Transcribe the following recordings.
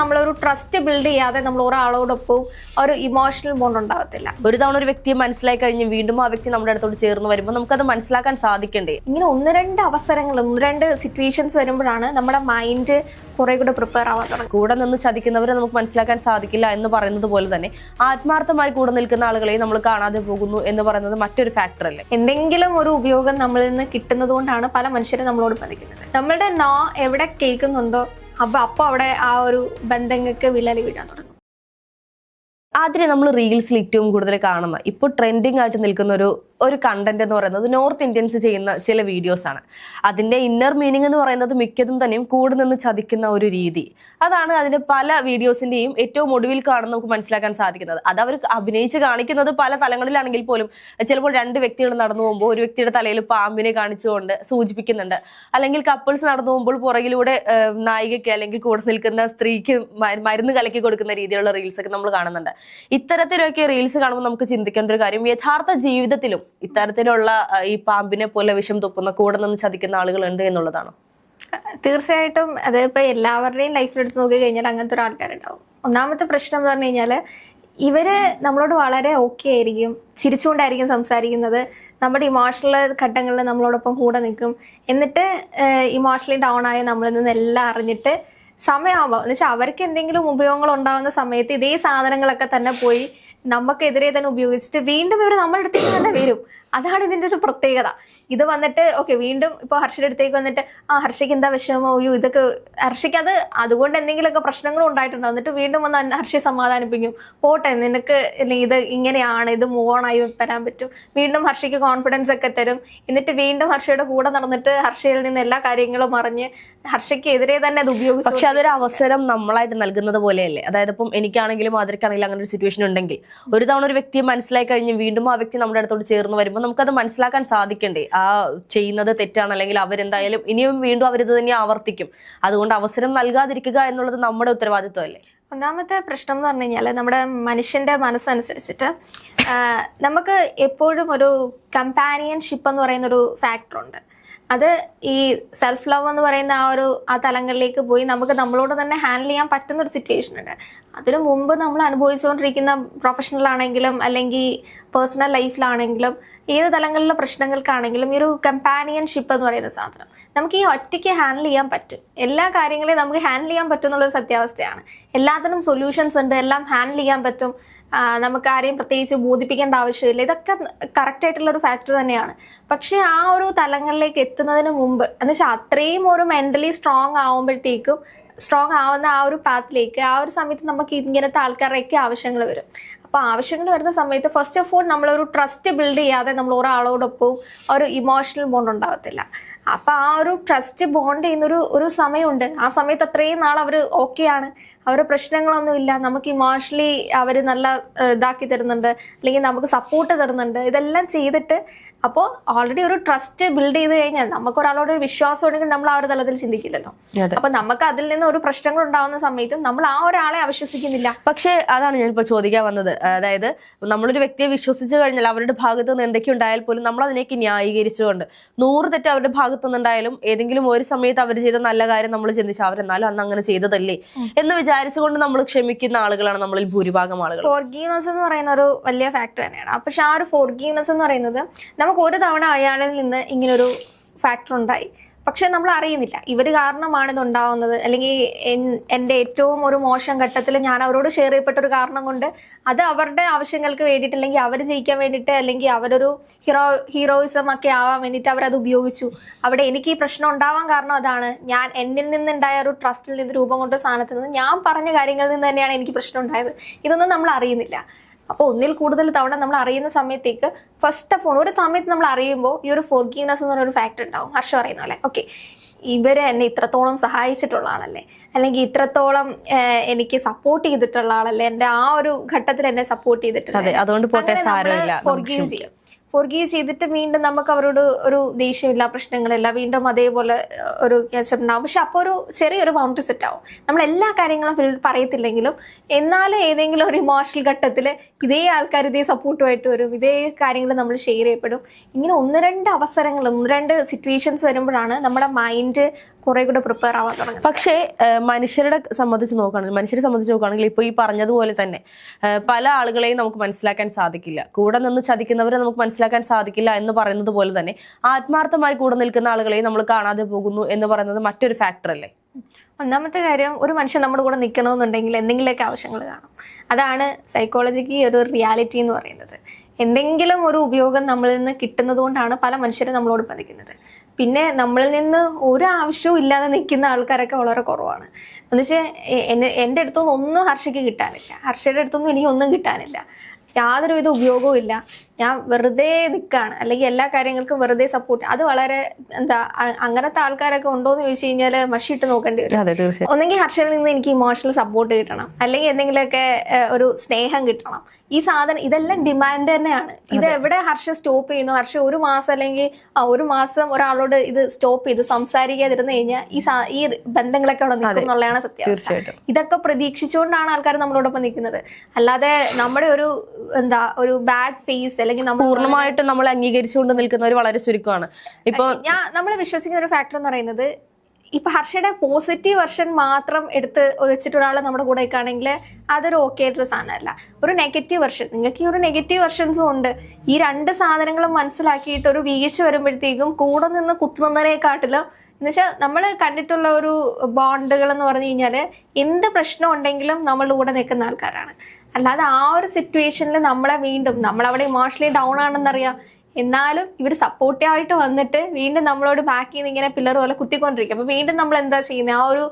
നമ്മളൊരു trust build ചെയ്യാതെ നമ്മൾ ഒരാളോടൊപ്പം ഒരു ഇമോഷണൽ ബോണ്ട് ഉണ്ടാകത്തില്ല. ഒരു തവണ ഒരു വ്യക്തിയെ മനസ്സിലായി കഴിഞ്ഞ് വീണ്ടും ആ വ്യക്തി നമ്മുടെ അടുത്തോട്ട് ചേർന്ന് വരുമ്പോൾ നമുക്കത് മനസ്സിലാക്കാൻ സാധിക്കണ്ടേ? ഇങ്ങനെ ഒന്ന് രണ്ട് അവസരങ്ങൾ ഒന്ന് രണ്ട് സിറ്റുവേഷൻസ് വരുമ്പോഴാണ് നമ്മുടെ മൈൻഡ് കുറെ കൂടെ പ്രിപ്പയർ ആവാൻ തുടങ്ങും കൂടെ നിന്ന് ചതിക്കുന്നവരെ നമുക്ക് മനസ്സിലാക്കാൻ സാധിക്കില്ല എന്ന് പറയുന്നത് പോലെ തന്നെ ആത്മാർത്ഥമായി കൂടെ നിൽക്കുന്ന ആളുകളെ നമ്മൾ കാണാതെ പോകുന്നു എന്ന് പറയുന്നത് മറ്റൊരു ഫാക്ടർ അല്ലേ? എന്തെങ്കിലും ഒരു ഉപയോഗം നമ്മളിൽ നിന്ന് കിട്ടുന്നത് കൊണ്ടാണ് പല മനുഷ്യരും നമ്മളോട് പതിക്കുന്നത് നമ്മളുടെ നോ എവിടെ കേൾക്കുന്നുണ്ടോ അപ്പൊ അപ്പൊ അവിടെ ആ ഒരു ബന്ധങ്ങൾക്ക് വിള്ളൽ വീഴാൻ തുടങ്ങും. ആദ്യം നമ്മൾ റീൽസിൽ ഏറ്റവും കൂടുതൽ കാണുന്ന ഇപ്പോൾ ട്രെൻഡിങ് ആയിട്ട് നിൽക്കുന്ന ഒരു ഒരു കണ്ടന്റ് എന്ന് പറയുന്നത് നോർത്ത് ഇന്ത്യൻസ് ചെയ്യുന്ന ചില വീഡിയോസ് ആണ്. അതിന്റെ ഇന്നർ മീനിങ് എന്ന് പറയുന്നത് മിക്കതും തന്നെയും കൂടെ നിന്ന് ചതിക്കുന്ന ഒരു രീതി. അതാണ് അതിന്റെ പല വീഡിയോസിന്റെയും ഏറ്റവും ഒടുവിൽ കാണുന്ന നമുക്ക് മനസ്സിലാക്കാൻ സാധിക്കുന്നത്. അത് അവർ അഭിനയിച്ച് കാണിക്കുന്നത് പല തലങ്ങളിലാണെങ്കിൽ പോലും ചിലപ്പോൾ രണ്ട് വ്യക്തികൾ നടന്നു പോകുമ്പോൾ ഒരു വ്യക്തിയുടെ തലയിൽ പാമ്പിനെ കാണിച്ചുകൊണ്ട് സൂചിപ്പിക്കുന്നുണ്ട്. അല്ലെങ്കിൽ കപ്പിൾസ് നടന്നു പോകുമ്പോൾ പുറകിലൂടെ നായികയ്ക്ക് അല്ലെങ്കിൽ കൂടെ നിൽക്കുന്ന സ്ത്രീക്ക് മരുന്ന് കലക്കി കൊടുക്കുന്ന രീതിയിലുള്ള റീൽസ് ഒക്കെ നമ്മൾ കാണുന്നുണ്ട്. ഇത്തരത്തിലൊക്കെ റീൽസ് കാണുമ്പോൾ നമുക്ക് ചിന്തിക്കേണ്ട ഒരു കാര്യം യഥാർത്ഥ ജീവിതത്തിലും ഇത്തരത്തിലുള്ള ഈ പാമ്പിനെ പോലെ വിഷം തുപ്പുന്ന കൂടെ നിന്ന് ചതിക്കുന്ന ആളുകളുണ്ട് എന്നുള്ളതാണ്? തീർച്ചയായിട്ടും. അത് ഇപ്പൊ എല്ലാവരുടെയും ലൈഫിൽ എടുത്ത് നോക്കി കഴിഞ്ഞാൽ അങ്ങനത്തെ ഒരു ആൾക്കാരുണ്ടാവും. ഒന്നാമത്തെ പ്രശ്നം എന്ന് പറഞ്ഞു കഴിഞ്ഞാൽ ഇവർ നമ്മളോട് വളരെ ഓക്കെ ആയിരിക്കും ചിരിച്ചുകൊണ്ടായിരിക്കും സംസാരിക്കുന്നത്. നമ്മുടെ ഇമോഷണൽ ഘട്ടങ്ങളിൽ നമ്മളോടൊപ്പം കൂടെ നിൽക്കും. എന്നിട്ട് ഇമോഷണലി ഡൗൺ ആയ നമ്മളിൽ നിന്ന് എല്ലാം അറിഞ്ഞിട്ട് സമയമാകുമ്പോൾ എന്ന് വെച്ചാൽ അവർക്ക് എന്തെങ്കിലും ഉപയോഗങ്ങൾ ഉണ്ടാവുന്ന സമയത്ത് ഇതേ സാധനങ്ങളൊക്കെ തന്നെ പോയി നമുക്കെതിരെ തന്നെ ഉപയോഗിച്ചിട്ട് വീണ്ടും ഇവർ നമ്മുടെ അടുത്തേക്ക് തന്നെ വരും. അതാണ് ഇതിന്റെ ഒരു പ്രത്യേകത. ഇത് വന്നിട്ട് ഓക്കെ വീണ്ടും ഇപ്പൊ ഹർഷയുടെ അടുത്തേക്ക് വന്നിട്ട് ആ ഹർഷയ്ക്ക് എന്താ വിഷമോ? അയ്യോ ഇതൊക്കെ ഹർഷയ്ക്ക് അത് അതുകൊണ്ട് എന്തെങ്കിലുമൊക്കെ പ്രശ്നങ്ങളും ഉണ്ടായിട്ടുണ്ടോ? എന്നിട്ട് വീണ്ടും വന്ന് ഹർഷയെ സമാധാനിപ്പിക്കും. പോട്ടെ നിനക്ക് ഇത് ഇങ്ങനെയാണ് ഇത് മൂവ് ഓൺ ആയി വരാൻ പറ്റും വീണ്ടും ഹർഷയ്ക്ക് കോൺഫിഡൻസ് ഒക്കെ തരും. എന്നിട്ട് വീണ്ടും ഹർഷയുടെ കൂടെ നടന്നിട്ട് ഹർഷയിൽ നിന്ന് എല്ലാ കാര്യങ്ങളും അറിഞ്ഞ് ഹർഷയ്ക്ക് എതിരെ തന്നെ അത് ഉപയോഗിച്ചു പക്ഷെ അതൊരു അവസരം നമ്മളായിട്ട് നൽകുന്നത് പോലെയല്ലേ? അതായത് ഇപ്പം എനിക്കാണെങ്കിലും മാതിരിക്കാണെങ്കിലും അങ്ങനെ ഒരു സിറ്റുവേഷൻ ഉണ്ടെങ്കിൽ ഒരു തവണ ഒരു വ്യക്തിയെ മനസ്സിലായി കഴിഞ്ഞ് വീണ്ടും ആ വ്യക്തി നമ്മുടെ അടുത്തോട് ചേർന്ന് വരുമ്പോൾ നമുക്കത് മനസ്സിലാക്കാൻ സാധിക്കണ്ടേ. ആ ചെയ്യുന്നത് തെറ്റാണ് അല്ലെങ്കിൽ അവരെന്തായാലും ഇനിയും വീണ്ടും അവരിത് തന്നെ ആവർത്തിക്കും. അതുകൊണ്ട് അവസരം നൽകാതിരിക്കുക എന്നുള്ളത് നമ്മുടെ ഉത്തരവാദിത്വമല്ലേ ഒന്നാമത്തെ പ്രശ്നം എന്ന് പറഞ്ഞു കഴിഞ്ഞാൽ നമ്മുടെ മനുഷ്യന്റെ മനസ്സനുസരിച്ചിട്ട് നമുക്ക് എപ്പോഴും ഒരു കമ്പാനിയൻഷിപ്പ് എന്ന് പറയുന്ന ഒരു ഫാക്ടർ ഉണ്ട്. അത് ഈ സെൽഫ് ലവ് എന്ന് പറയുന്ന ആ ഒരു ആ തലങ്ങളിലേക്ക് പോയി നമുക്ക് നമ്മളോട് തന്നെ ഹാൻഡിൽ ചെയ്യാൻ പറ്റുന്ന ഒരു സിറ്റുവേഷൻ ഉണ്ട്. അതിനു മുമ്പ് നമ്മൾ അനുഭവിച്ചുകൊണ്ടിരിക്കുന്ന പ്രൊഫഷണൽ ആണെങ്കിലും അല്ലെങ്കിൽ പേഴ്സണൽ ലൈഫിലാണെങ്കിലും ഏത് തലങ്ങളിലെ പ്രശ്നങ്ങൾക്കാണെങ്കിലും ഈ ഒരു കമ്പാനിയൻഷിപ്പ് എന്ന് പറയുന്ന സാധനം നമുക്ക് ഈ ഒറ്റയ്ക്ക് ഹാൻഡിൽ ചെയ്യാൻ പറ്റും. എല്ലാ കാര്യങ്ങളെയും നമുക്ക് ഹാൻഡിൽ ചെയ്യാൻ പറ്റും എന്നുള്ളൊരു സത്യാവസ്ഥയാണ്. എല്ലാത്തിനും സൊല്യൂഷൻസ് ഉണ്ട് എല്ലാം ഹാൻഡിൽ ചെയ്യാൻ പറ്റും. നമുക്ക് ആരെയും പ്രത്യേകിച്ച് ബോധിപ്പിക്കേണ്ട ആവശ്യമില്ല. ഇതൊക്കെ കറക്റ്റ് ആയിട്ടുള്ള ഒരു ഫാക്ടർ തന്നെയാണ്. പക്ഷേ ആ ഒരു തലങ്ങളിലേക്ക് എത്തുന്നതിന് മുമ്പ് എന്ന് വെച്ചാൽ അത്രയും ഒരു മെന്റലി സ്ട്രോങ് ആവുമ്പോഴത്തേക്കും സ്ട്രോങ് ആവുന്ന ആ ഒരു പാത്തിലേക്ക് ആ ഒരു സമയത്ത് നമുക്ക് ഇങ്ങനത്തെ ആൾക്കാരുടെയൊക്കെ ആവശ്യങ്ങൾ വരും. അപ്പോൾ ആവശ്യങ്ങൾ വരുന്ന സമയത്ത് ഫസ്റ്റ് ഓഫ് ഓൾ നമ്മളൊരു ട്രസ്റ്റ് ബിൽഡ് ചെയ്യാതെ നമ്മൾ ഒരാളോടൊപ്പം ഒരു ഇമോഷണൽ ബോണ്ട് ഉണ്ടാവത്തില്ല. അപ്പൊ ആ ഒരു ട്രസ്റ്റ് ബോണ്ട് ചെയ്യുന്നൊരു ഒരു സമയമുണ്ട്. ആ സമയത്ത് അത്രയും നാൾ അവർ ഓക്കെയാണ് അവരുടെ പ്രശ്നങ്ങളൊന്നും ഇല്ല. നമുക്ക് ഇമോഷണലി അവർ നല്ല ഇതാക്കി തരുന്നുണ്ട്. അല്ലെങ്കിൽ നമുക്ക് സപ്പോർട്ട് തരുന്നുണ്ട്. ഇതെല്ലാം ചെയ്തിട്ട് അപ്പോൾ ഓൾറെഡി ഒരു ട്രസ്റ്റ് ബിൽഡ് ചെയ്ത് കഴിഞ്ഞാൽ നമുക്ക് ഒരാളോട് ഒരു വിശ്വാസം ഉണ്ടെങ്കിൽ നമ്മൾ ആ ഒരു തലത്തിൽ ചിന്തിക്കില്ലല്ലോ. അപ്പൊ നമുക്ക് അതിൽ നിന്ന് ഒരു പ്രശ്നങ്ങൾ ഉണ്ടാവുന്ന സമയത്ത് നമ്മൾ ആ ഒരാളെ അവിശ്വസിക്കുന്നില്ല. പക്ഷേ അതാണ് ഞാൻ ഇപ്പോൾ ചോദിക്കാൻ വന്നത്. അതായത് നമ്മളൊരു വ്യക്തിയെ വിശ്വസിച്ചു കഴിഞ്ഞാൽ അവരുടെ ഭാഗത്ത് നിന്ന് എന്തൊക്കെ ഉണ്ടായാൽ പോലും നമ്മൾ അതിനേക്ക് ന്യായീകരിച്ചുകൊണ്ട് നൂറ് തെറ്റ് അവരുടെ ഭാഗത്തു നിന്നുണ്ടായാലും ഏതെങ്കിലും ഒരു സമയത്ത് അവർ ചെയ്ത നല്ല കാര്യം നമ്മൾ ചിന്തിച്ചു അവരെന്നാലും അന്ന് അങ്ങനെ ചെയ്തതല്ലേ? എന്ന് വിചാരിച്ചുകൊണ്ട് നമ്മൾ ക്ഷമിക്കുന്ന ആളുകളാണ് നമ്മളിൽ ഭൂരിഭാഗം ആളുകൾ. ഫോർഗീവ്നെസ് എന്ന് പറയുന്ന ഒരു വലിയ ഫാക്ടർ തന്നെയാണ്. പക്ഷെ ആ ഒരു ഫോർഗീവ്നെസ് എന്ന് പറയുന്നത് നമുക്ക് ഒരു തവണ അയാളിൽ നിന്ന് ഇങ്ങനൊരു ഫാക്ടർ ഉണ്ടായി. പക്ഷെ നമ്മൾ അറിയുന്നില്ല ഇവർ കാരണമാണ് ഇത് ഉണ്ടാവുന്നത് അല്ലെങ്കിൽ എൻ- എന്റെ ഏറ്റവും ഒരു മോശം ഘട്ടത്തിൽ ഞാൻ അവരോട് ഷെയർ ചെയ്യപ്പെട്ട ഒരു കാരണം കൊണ്ട് അത് അവരുടെ ആവശ്യങ്ങൾക്ക് വേണ്ടിയിട്ട് അല്ലെങ്കിൽ അവർ ജയിക്കാൻ വേണ്ടിയിട്ട് അല്ലെങ്കിൽ അവരൊരു ഹീറോ ഹീറോയിസം ഒക്കെ ആവാൻ വേണ്ടിയിട്ട് അവരത് ഉപയോഗിച്ചു. അവിടെ എനിക്ക് ഈ പ്രശ്നം ഉണ്ടാവാൻ കാരണം അതാണ്. ഞാൻ എന്നിൽ നിന്നുണ്ടായ ഒരു ട്രസ്റ്റിൽ നിന്ന് രൂപം കൊണ്ട സാധനത്തിൽ നിന്ന് ഞാൻ പറഞ്ഞ കാര്യങ്ങളിൽ നിന്ന് തന്നെയാണ് എനിക്ക് പ്രശ്നം ഉണ്ടായത്. ഇതൊന്നും നമ്മൾ അറിയുന്നില്ല. അപ്പോൾ ഒന്നിൽ കൂടുതൽ തവണ നമ്മൾ അറിയുന്ന സമയത്തേക്ക് ഫസ്റ്റ് ഓഫ് ഓൾ ഒരു സമയത്ത് നമ്മൾ അറിയുമ്പോൾ ഈ ഒരു ഫോർഗീവ്നെസ് എന്ന് പറയുന്ന ഒരു ഫാക്ടർ ഉണ്ടാവും. ഹർഷ പറയുന്ന പോലെ. ഓക്കെ ഇവരെ എന്നെ ഇത്രത്തോളം സഹായിച്ചിട്ടുള്ള ആളല്ലേ? അല്ലെങ്കിൽ ഇത്രത്തോളം എനിക്ക് സപ്പോർട്ട് ചെയ്തിട്ടുള്ള ആളല്ലേ? എന്റെ ആ ഒരു ഘട്ടത്തിൽ എന്നെ സപ്പോർട്ട് അതെ, അതുകൊണ്ട് ഫോർഗീവ് ചെയ്യും. ഫോർഗീവ് ചെയ്തിട്ട് വീണ്ടും നമുക്ക് അവരോട് ഒരു ദേഷ്യമില്ല പ്രശ്നങ്ങളില്ല വീണ്ടും അതേപോലെ ഒരു ഉണ്ടാവും. പക്ഷെ അപ്പോൾ ഒരു ചെറിയൊരു ബൗണ്ടറി സെറ്റ് ആവും. നമ്മൾ എല്ലാ കാര്യങ്ങളും ഫിൽ പറയത്തില്ലെങ്കിലും എന്നാലും ഏതെങ്കിലും ഒരു ഇമോഷണൽ ഘട്ടത്തിൽ ഇതേ ആൾക്കാർ ഇതേ സപ്പോർട്ടുമായിട്ട് വരും ഇതേ കാര്യങ്ങൾ നമ്മൾ ഷെയർ ചെയ്യപ്പെടും. ഇങ്ങനെ ഒന്ന് രണ്ട് അവസരങ്ങൾ ഒന്ന് രണ്ട് സിറ്റുവേഷൻസ് വരുമ്പോഴാണ് നമ്മുടെ മൈൻഡ് കുറെ കൂടെ പ്രിപ്പയർ ആവാൻ തുടങ്ങുന്നത്. പക്ഷേ മനുഷ്യരുടെ സംബന്ധിച്ച് നോക്കുകയാണെങ്കിൽ മനുഷ്യരെ സംബന്ധിച്ച് നോക്കുകയാണെങ്കിൽ ഇപ്പോൾ ഈ പറഞ്ഞതുപോലെ തന്നെ പല ആളുകളെയും നമുക്ക് മനസ്സിലാക്കാൻ സാധിക്കില്ല. കൂടെ നിന്ന് ചതിക്കുന്നവരെ നമുക്ക് മനസ്സിലാക്കാൻ സാധിക്കില്ല എന്ന് പറയുന്നത് പോലെ തന്നെ ആത്മാർത്ഥമായി കൂടെ നിൽക്കുന്ന ആളുകളെ നമ്മൾ കാണാതെ പോകുന്നു എന്ന് പറയുന്നത് മറ്റൊരു ഫാക്ടർ അല്ലേ? ഒന്നാമത്തെ കാര്യം ഒരു മനുഷ്യൻ നമ്മുടെ കൂടെ നിൽക്കണമെന്നുണ്ടെങ്കിൽ എന്തെങ്കിലുമൊക്കെ ആവശ്യങ്ങൾ കാണും. അതാണ് സൈക്കോളജിക്ക് ഒരു റിയാലിറ്റി എന്ന് പറയുന്നത്. എന്തെങ്കിലും ഒരു ഉപയോഗം നമ്മളിൽ നിന്ന് കിട്ടുന്നത് കൊണ്ടാണ് പല മനുഷ്യരും നമ്മളോട് പതിക്കുന്നത്. പിന്നെ നമ്മളിൽ നിന്ന് ഒരു ആവശ്യവും ഇല്ലാതെ നിൽക്കുന്ന ആൾക്കാരൊക്കെ വളരെ കുറവാണ്. എന്നുവെച്ചാൽ എന്നെ എന്റെ അടുത്തൊന്നും ഒന്നും ഹർഷയ്ക്ക് കിട്ടാനില്ല. ഹർഷയുടെ അടുത്തൊന്നും എനിക്ക് ഒന്നും കിട്ടാനില്ല. യാതൊരുവിധ ഉപയോഗവും ഇല്ല. ഞാൻ വെറുതെ നിൽക്കുകയാണ് അല്ലെങ്കിൽ എല്ലാ കാര്യങ്ങൾക്കും വെറുതെ സപ്പോർട്ട് അത് വളരെ എന്താ അങ്ങനത്തെ ആൾക്കാരൊക്കെ ഉണ്ടോ എന്ന് ചോദിച്ചു കഴിഞ്ഞാൽ മഷിയിട്ട് നോക്കേണ്ടി വരും. ഒന്നെങ്കിൽ ഹർഷയിൽ നിന്ന് എനിക്ക് ഇമോഷണൽ സപ്പോർട്ട് കിട്ടണം. അല്ലെങ്കിൽ എന്തെങ്കിലുമൊക്കെ ഒരു സ്നേഹം കിട്ടണം. ഈ സാധനം ഇതെല്ലാം ഡിമാൻഡ് തന്നെയാണ്. ഇത് എവിടെ ഹർഷ സ്റ്റോപ്പ് ചെയ്യുന്നു? ഹർഷ ഒരു മാസം അല്ലെങ്കിൽ ഒരു മാസം ഒരാളോട് ഇത് സ്റ്റോപ്പ് ചെയ്ത് സംസാരിക്കാതിരുന്നു കഴിഞ്ഞാൽ ഈ ഈ ബന്ധങ്ങളൊക്കെ അവിടെ നിൽക്കും എന്നുള്ളതാണ് സത്യാവസ്ഥ. ഇതൊക്കെ പ്രതീക്ഷിച്ചുകൊണ്ടാണ് ആൾക്കാർ നമ്മളോടൊപ്പം നിൽക്കുന്നത്. അല്ലാതെ നമ്മുടെ ഒരു എന്താ ഒരു ബാഡ് ഫേസ് അല്ലെങ്കിൽ നമ്മൾ പൂർണമായിട്ടും നമ്മൾ അംഗീകരിച്ചുകൊണ്ട് നിൽക്കുന്നവർ വളരെ ചുരുക്കമാണ്. ഇപ്പൊ ഞാൻ നമ്മൾ വിശ്വസിക്കുന്ന ഒരു ഫാക്ടർ എന്ന് പറയുന്നത് ഇപ്പൊ ഹർഷയുടെ പോസിറ്റീവ് വെർഷൻ മാത്രം എടുത്ത് വെച്ചിട്ട് ഒരാൾ നമ്മുടെ കൂടെ ആണെങ്കിൽ അതൊരു ഓക്കെ ആയിട്ടൊരു സാധനമല്ല. ഒരു നെഗറ്റീവ് വെർഷൻ നിങ്ങൾക്ക് ഈ ഒരു നെഗറ്റീവ് വെർഷൻസും ഉണ്ട്. ഈ രണ്ട് സാധനങ്ങളും മനസ്സിലാക്കിയിട്ട് ഒരു വീഴ്ച വരുമ്പോഴത്തേക്കും കൂടെ നിന്ന് കുത്തുന്നതിനെക്കാട്ടിലും എന്നുവെച്ചാൽ നമ്മൾ കണ്ടിട്ടുള്ള ഒരു ബോണ്ടുകൾ എന്ന് പറഞ്ഞു കഴിഞ്ഞാൽ എന്ത് പ്രശ്നം ഉണ്ടെങ്കിലും നമ്മളുടെ കൂടെ നിൽക്കുന്ന ആൾക്കാരാണ്. അല്ലാതെ ആ ഒരു സിറ്റുവേഷനിൽ നമ്മളെ വീണ്ടും നമ്മളവിടെ ഇമോഷണലി ഡൗൺ ആണെന്നറിയാം. എന്നാലും ഇവർ സപ്പോർട്ടീവ് ആയിട്ട് വന്നിട്ട് വീണ്ടും നമ്മളോട് ബാക്കിൽ നിന്ന് ഇങ്ങനെ പില്ലർ പോലെ കുത്തിക്കൊണ്ടിരിക്കും. അപ്പൊ വീണ്ടും നമ്മൾ എന്താ ചെയ്യുന്നത് ആ ഒരു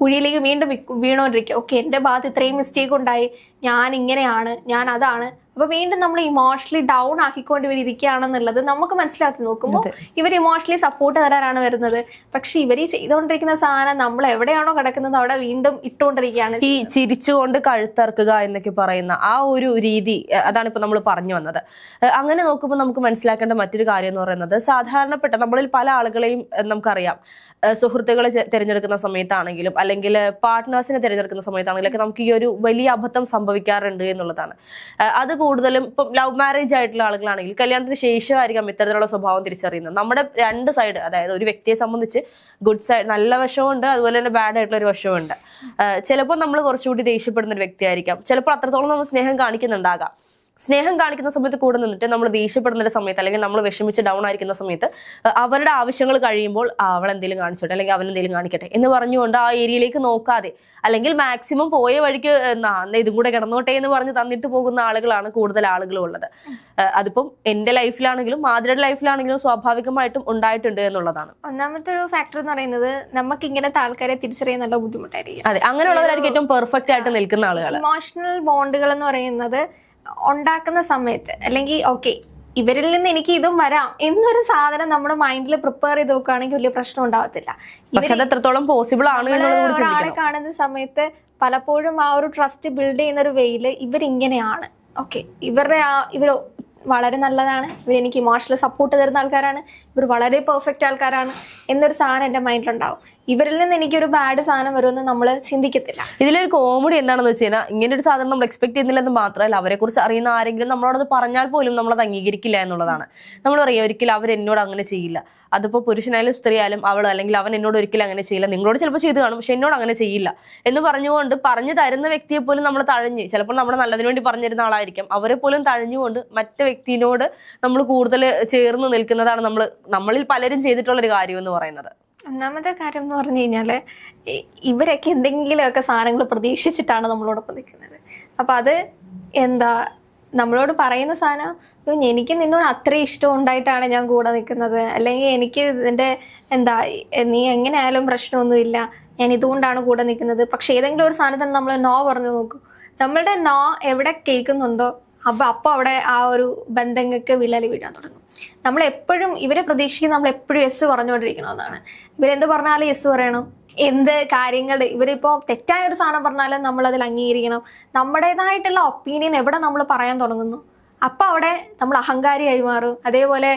കുഴിയിലേക്ക് വീണ്ടും വീണോണ്ടിരിക്കുക ഓക്കെ എന്റെ ഭാഗത്ത് ഇത്രയും മിസ്റ്റേക്ക് ഉണ്ടായി. ഞാൻ ഇങ്ങനെയാണ്. ഞാൻ അതാണ്. അപ്പൊ വീണ്ടും നമ്മൾ ഇമോഷണലി ഡൗൺ ആക്കിക്കൊണ്ട് ഇവർ ഇരിക്കുകയാണെന്നുള്ളത് നമുക്ക് മനസ്സിലാക്കി നോക്കുമ്പോൾ ഇവർ ഇമോഷണലി സപ്പോർട്ട് തരാനാണ് വരുന്നത്. പക്ഷെ ഇവർ ഈ ചെയ്തുകൊണ്ടിരിക്കുന്ന സാധനം നമ്മൾ എവിടെയാണോ കിടക്കുന്നത് അവിടെ വീണ്ടും ഇട്ടുകൊണ്ടിരിക്കുകയാണ് ഈ ചിരിച്ചുകൊണ്ട് കഴുത്തറക്കുക എന്നൊക്കെ പറയുന്ന ആ ഒരു രീതി അതാണ് ഇപ്പൊ നമ്മൾ പറഞ്ഞു വന്നത്. അങ്ങനെ നോക്കുമ്പോൾ നമുക്ക് മനസ്സിലാക്കേണ്ട മറ്റൊരു കാര്യം എന്ന് പറയുന്നത് സാധാരണപ്പെട്ട നമ്മളിൽ പല ആളുകളെയും നമുക്കറിയാം. സുഹൃത്തുക്കളെ തിരഞ്ഞെടുക്കുന്ന സമയത്താണെങ്കിലും അല്ലെങ്കിൽ പാർട്ട്നേഴ്സിനെ തിരഞ്ഞെടുക്കുന്ന സമയത്താണെങ്കിലും ഒക്കെ നമുക്ക് ഈ ഒരു വലിയ അബദ്ധം സംഭവിക്കാറുണ്ട് എന്നുള്ളതാണ്. അത് കൂടുതലും ഇപ്പം ലവ് മാരേജ് ആയിട്ടുള്ള ആളുകളാണെങ്കിൽ കല്യാണത്തിന് ശേഷമായിരിക്കാം ഇത്തരത്തിലുള്ള സ്വഭാവം തിരിച്ചറിയുന്നത്. നമ്മുടെ രണ്ട് സൈഡ് അതായത് ഒരു വ്യക്തിയെ സംബന്ധിച്ച് ഗുഡ് സൈഡ് നല്ല വശമുണ്ട് അതുപോലെ തന്നെ ബാഡ് ആയിട്ടുള്ള ഒരു വശമുണ്ട് ചിലപ്പോൾ നമ്മൾ കുറച്ചുകൂടി ദേഷ്യപ്പെടുന്ന ഒരു വ്യക്തിയായിരിക്കാം. ചിലപ്പോൾ അത്രത്തോളം നമ്മൾ സ്നേഹം കാണിക്കുന്നുണ്ടാകാം. സ്നേഹം കാണിക്കുന്ന സമയത്ത് കൂടെ നിന്നിട്ട് നമ്മൾ ദേഷ്യപ്പെടുന്ന ഒരു സമയത്ത് അല്ലെങ്കിൽ നമ്മൾ വിഷമിച്ച് ഡൗൺ ആയിരിക്കുന്ന സമയത്ത് അവരുടെ ആവശ്യങ്ങൾ കഴിയുമ്പോൾ അവൾ എന്തെങ്കിലും കാണിച്ചോട്ടെ അല്ലെങ്കിൽ അവൻ എന്തെങ്കിലും കാണിക്കട്ടെ എന്ന് പറഞ്ഞുകൊണ്ട് ആ ഏരിയയിലേക്ക് നോക്കാതെ അല്ലെങ്കിൽ മാക്സിമം പോയ വഴിക്ക് എന്നാ ഇതും കൂടെ കിടന്നോട്ടെ എന്ന് പറഞ്ഞ് തന്നിട്ട് പോകുന്ന ആളുകളാണ് കൂടുതൽ ആളുകളും ഉള്ളത്. അതിപ്പം എന്റെ ലൈഫിലാണെങ്കിലും മാതിരയുടെ ലൈഫിലാണെങ്കിലും സ്വാഭാവികമായിട്ടും ഉണ്ടായിട്ടുണ്ട് എന്നുള്ളതാണ്. ഒന്നാമത്തെ ഒരു ഫാക്ടർ എന്ന് പറയുന്നത് നമുക്ക് ഇങ്ങനത്തെ ആൾക്കാരെ തിരിച്ചറിയാൻ നല്ല ബുദ്ധിമുട്ടായിരിക്കും. അതെ അങ്ങനെയുള്ളവരായിരിക്കും ഏറ്റവും പെർഫെക്റ്റ് ആയിട്ട് നിൽക്കുന്ന ആളുകൾ ഇമോഷണൽ ബോണ്ടുകൾ എന്ന് പറയുന്നത് ഉണ്ടാക്കുന്ന സമയത്ത് അല്ലെങ്കിൽ ഓക്കെ ഇവരിൽ നിന്ന് എനിക്ക് ഇതും വരാം എന്നൊരു സാധനം നമ്മുടെ മൈൻഡിൽ പ്രിപ്പയർ ചെയ്ത് നോക്കുകയാണെങ്കിൽ വലിയ പ്രശ്നം ഉണ്ടാവത്തില്ല. എത്രത്തോളം പോസിബിൾ ആണ് ഒരാളെ കാണുന്ന സമയത്ത് പലപ്പോഴും ആ ഒരു ട്രസ്റ്റ് ബിൽഡ് ചെയ്യുന്ന ഒരു വെയിൽ ഇവരിങ്ങനെയാണ്. ഓക്കെ ഇവരുടെ ആ ഇവർ വളരെ നല്ലതാണ്. ഇവർ എനിക്ക് ഇമോഷണൽ സപ്പോർട്ട് തരുന്ന ആൾക്കാരാണ്. ഇവർ വളരെ പെർഫെക്റ്റ് ആൾക്കാരാണ് എന്നൊരു സാധനം എന്റെ മൈൻഡിലുണ്ടാവും ഇവരിൽ നിന്ന് എനിക്കൊരു ബാഡ് സാധനം വരുമെന്ന് നമ്മൾ ചിന്തിക്കത്തില്ല. ഇതിലൊരു കോമഡി എന്താണെന്ന് വെച്ച് കഴിഞ്ഞാൽ ഇങ്ങനെ ഒരു സാധനം നമ്മൾ എക്സ്പെക്ട് ചെയ്യുന്നില്ലെന്ന് മാത്രമല്ല അവരെ കുറിച്ച് അറിയുന്ന ആരെങ്കിലും നമ്മളോടത് പറഞ്ഞാൽ പോലും നമ്മളത് അംഗീകരിക്കില്ല എന്നുള്ളതാണ്. നമ്മൾ പറയും ഒരിക്കലും അവർ എന്നോട് അങ്ങനെ ചെയ്യില്ല. അതിപ്പോ പുരുഷനായാലും സ്ത്രീ ആയാലും അവൾ അല്ലെങ്കിൽ അവൻ എന്നോട് ഒരിക്കലും അങ്ങനെ ചെയ്യില്ല. നിങ്ങളോട് ചിലപ്പോൾ ചെയ്ത് കാണും പക്ഷെ എന്നോട് അങ്ങനെ ചെയ്യില്ല എന്ന് പറഞ്ഞുകൊണ്ട് പറഞ്ഞു തരുന്ന വ്യക്തിയെ പോലും നമ്മൾ തഴഞ്ഞ് ചിലപ്പോൾ നമ്മുടെ നല്ലതിന് വേണ്ടി പറഞ്ഞു തരുന്ന ആളായിരിക്കും. അവരെ പോലും തഴഞ്ഞുകൊണ്ട് മറ്റു വ്യക്തിനോട് നമ്മൾ കൂടുതൽ ചേർന്ന് നിൽക്കുന്നതാണ് നമ്മൾ നമ്മളിൽ പലരും ചെയ്തിട്ടുള്ള ഒരു കാര്യം എന്ന് പറയുന്നത്. ഒന്നാമത്തെ കാര്യം എന്ന് പറഞ്ഞു കഴിഞ്ഞാൽ ഇവരൊക്കെ എന്തെങ്കിലുമൊക്കെ സാധനങ്ങൾ പ്രതീക്ഷിച്ചിട്ടാണ് നമ്മളോടൊപ്പം നിൽക്കുന്നത്. അപ്പം അത് എന്താ നമ്മളോട് പറയുന്ന സാധനം "അയ്യോ, എനിക്ക് നിന്നോട് അത്ര ഇഷ്ടം ഉണ്ടായിട്ടാണ് ഞാൻ കൂടെ നിൽക്കുന്നത്. അല്ലെങ്കിൽ എനിക്ക് ഇതിന്റെ എന്താ നീ നീ എങ്ങനെയായാലും പ്രശ്നമൊന്നുമില്ല ഞാൻ ഇതുകൊണ്ടാണ് കൂടെ നിൽക്കുന്നത്. പക്ഷേ ഏതെങ്കിലും ഒരു സാധനത്തിന് നമ്മൾ നോ പറഞ്ഞു നോക്കും. നമ്മളുടെ നോ എവിടെ കേൾക്കുന്നുണ്ടോ അപ്പോൾ അപ്പോൾ അവിടെ ആ ഒരു ബന്ധങ്ങൾക്ക് വിള്ളൽ വീഴാൻ തുടങ്ങും. നമ്മൾ എപ്പോഴും ഇവരെ പ്രതീക്ഷിക്കുന്ന നമ്മൾ എപ്പോഴും എസ് പറഞ്ഞുകൊണ്ടിരിക്കണമെന്നാണ് ഇവരെന്ത് പറഞ്ഞാലും എസ് പറയണം. എന്ത് കാര്യങ്ങൾ ഇവരിപ്പോൾ തെറ്റായ ഒരു സാധനം പറഞ്ഞാലും നമ്മളതിൽ അംഗീകരിക്കണം. നമ്മുടേതായിട്ടുള്ള ഒപ്പീനിയൻ എവിടെ നമ്മൾ പറയാൻ തുടങ്ങുന്നു? അപ്പം അവിടെ നമ്മൾ അഹങ്കാരിയായി മാറും. അതേപോലെ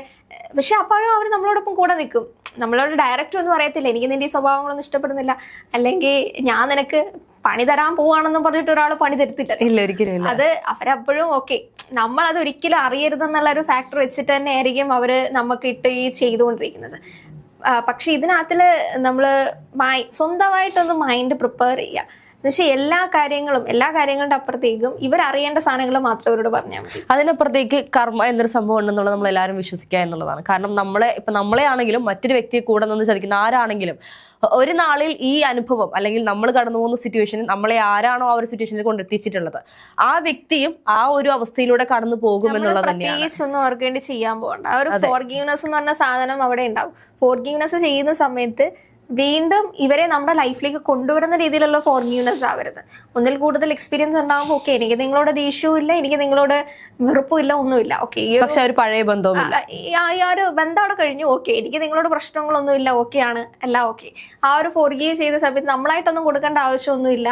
പക്ഷെ അപ്പോഴും അവർ നമ്മളോടൊപ്പം കൂടെ നിൽക്കും. നമ്മളോട് ഡയറക്റ്റ് ഒന്നും അറിയത്തില്ല എനിക്ക് നിന്റെ ഈ സ്വഭാവങ്ങളൊന്നും ഇഷ്ടപ്പെടുന്നില്ല. അല്ലെങ്കിൽ ഞാൻ നിനക്ക് പണി തരാൻ പോവാണെന്നും പറഞ്ഞിട്ട് ഒരാൾ പണി തരത്തില്ല. ഇല്ല ഒരിക്കലും അത് അവരപ്പോഴും ഓക്കെ നമ്മൾ അത് ഒരിക്കലും അറിയരുതെന്നുള്ള ഒരു ഫാക്ടർ വെച്ചിട്ട് തന്നെ ആയിരിക്കും അവർ നമുക്ക് ഇട്ട് ഈ ചെയ്തുകൊണ്ടിരിക്കുന്നത്. പക്ഷെ ഇതിനകത്തിൽ നമ്മൾ മൈ സ്വന്തമായിട്ടൊന്ന് മൈൻഡ് പ്രിപ്പയർ ചെയ്യുക. എന്നുവെച്ചാൽ എല്ലാ കാര്യങ്ങളും എല്ലാ കാര്യങ്ങളുടെ അപ്പുറത്തേക്കും ഇവർ അറിയേണ്ട സാധനങ്ങൾ മാത്രം അവരോട് പറഞ്ഞാൽ മതി. അതിനപ്പുറത്തേക്ക് കർമ്മ എന്നൊരു സംഭവം ഉണ്ടെന്നുള്ളത് നമ്മൾ എല്ലാവരും വിശ്വസിക്കുക എന്നുള്ളതാണ്. കാരണം നമ്മളെ ഇപ്പൊ നമ്മളെ ആണെങ്കിലും മറ്റൊരു വ്യക്തിയെ കൂടെ നിന്ന് ചതിക്കുന്ന ആരാണെങ്കിലും ഒരു നാളിൽ ഈ അനുഭവം അല്ലെങ്കിൽ നമ്മൾ കടന്നു പോകുന്ന സിറ്റുവേഷനിൽ നമ്മളെ ആരാണോ ആ ഒരു സിറ്റുവേഷനിൽ കൊണ്ടെത്തിച്ചിട്ടുള്ളത് ആ വ്യക്തിയും ആ ഒരു അവസ്ഥയിലൂടെ കടന്നു പോകും എന്നുള്ളത് തന്നെയാണ്. അവർക്ക് വേണ്ടി ചെയ്യാൻ പോകണ്ട ആ ഒരു ഫോർഗീവ്നെസ് എന്ന് പറഞ്ഞ സാധനം അവിടെ ഉണ്ടാവും. ഫോർഗീവ്നെസ് ചെയ്യുന്ന സമയത്ത് വീണ്ടും ഇവരെ നമ്മുടെ ലൈഫിലേക്ക് കൊണ്ടുവരുന്ന രീതിയിലുള്ള ഫോർമുലസ് ആവരുത്. ഒന്നിൽ കൂടുതൽ എക്സ്പീരിയൻസ് ഉണ്ടാകുമ്പോൾ ഓക്കെ എനിക്ക് നിങ്ങളോട് ദേഷ്യവും ഇല്ല എനിക്ക് നിങ്ങളോട് വെറുപ്പും ഇല്ല ഒന്നുമില്ല. ഓക്കെ പക്ഷെ ഒരു പഴയ ബന്ധവും ആ, ഈ ഒരു ബന്ധം അവിടെ കഴിഞ്ഞു. ഓക്കെ എനിക്ക് നിങ്ങളോട് പ്രശ്നങ്ങളൊന്നും ഇല്ല ഓക്കെ ആണ്. എല്ലാം ഓക്കെ ആ ഒരു ഫോർഗീവ് ചെയ്ത സമയത്ത് നമ്മളായിട്ടൊന്നും കൊടുക്കേണ്ട ആവശ്യമൊന്നുമില്ല.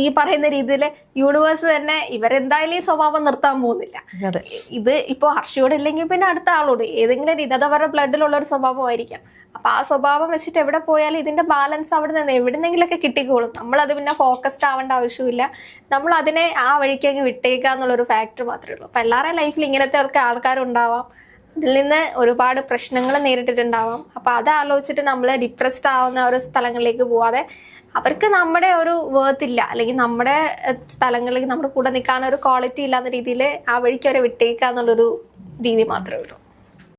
ഈ പറയുന്ന രീതിയിൽ യൂണിവേഴ്സ് തന്നെ ഇവരെന്തായാലും ഈ സ്വഭാവം നിർത്താൻ പോകുന്നില്ല. ഇത് ഇപ്പോൾ ഹർഷിയോട് ഇല്ലെങ്കിൽ പിന്നെ അടുത്ത ആളോട് ഏതെങ്കിലും രീതി അത് അവരുടെ ബ്ലഡിലുള്ള ഒരു സ്വഭാവമായിരിക്കാം. അപ്പൊ ആ സ്വഭാവം വെച്ചിട്ട് എവിടെ പോയാലും ഇതിന്റെ ബാലൻസ് അവിടെ നിന്ന് എവിടെന്നെങ്കിലൊക്കെ കിട്ടിക്കോളും. നമ്മൾ അത് പിന്നെ ഫോക്കസ്ഡ് ആവേണ്ട ആവശ്യമില്ല നമ്മൾ അതിനെ ആ വഴിക്ക് അങ്ങ് വിട്ടേക്കുക എന്നുള്ളൊരു ഫാക്ടർ മാത്രമേ ഉള്ളൂ. അപ്പൊ എല്ലാവരുടെ ലൈഫിൽ ഇങ്ങനത്തെ ഒക്കെ ആൾക്കാരുണ്ടാവാം. ഇതിൽ നിന്ന് ഒരുപാട് പ്രശ്നങ്ങൾ നേരിട്ടിട്ടുണ്ടാവാം. അപ്പൊ അത് ആലോചിച്ചിട്ട് നമ്മൾ ഡിപ്രസ്ഡ് ആവുന്ന ഒരു സ്ഥലങ്ങളിലേക്ക് പോവാതെ അവർക്ക് നമ്മുടെ ഒരു വേർത്ത് ഇല്ല. അല്ലെങ്കിൽ നമ്മുടെ സ്ഥലങ്ങളിൽ നമ്മുടെ കൂടെ നിൽക്കാൻ ഒരു ക്വാളിറ്റി ഇല്ലാത്ത രീതിയിൽ ആ വഴിക്ക് അവരെ വിട്ടേക്കുക എന്നുള്ളൊരു രീതി മാത്രമേ ഉള്ളൂ.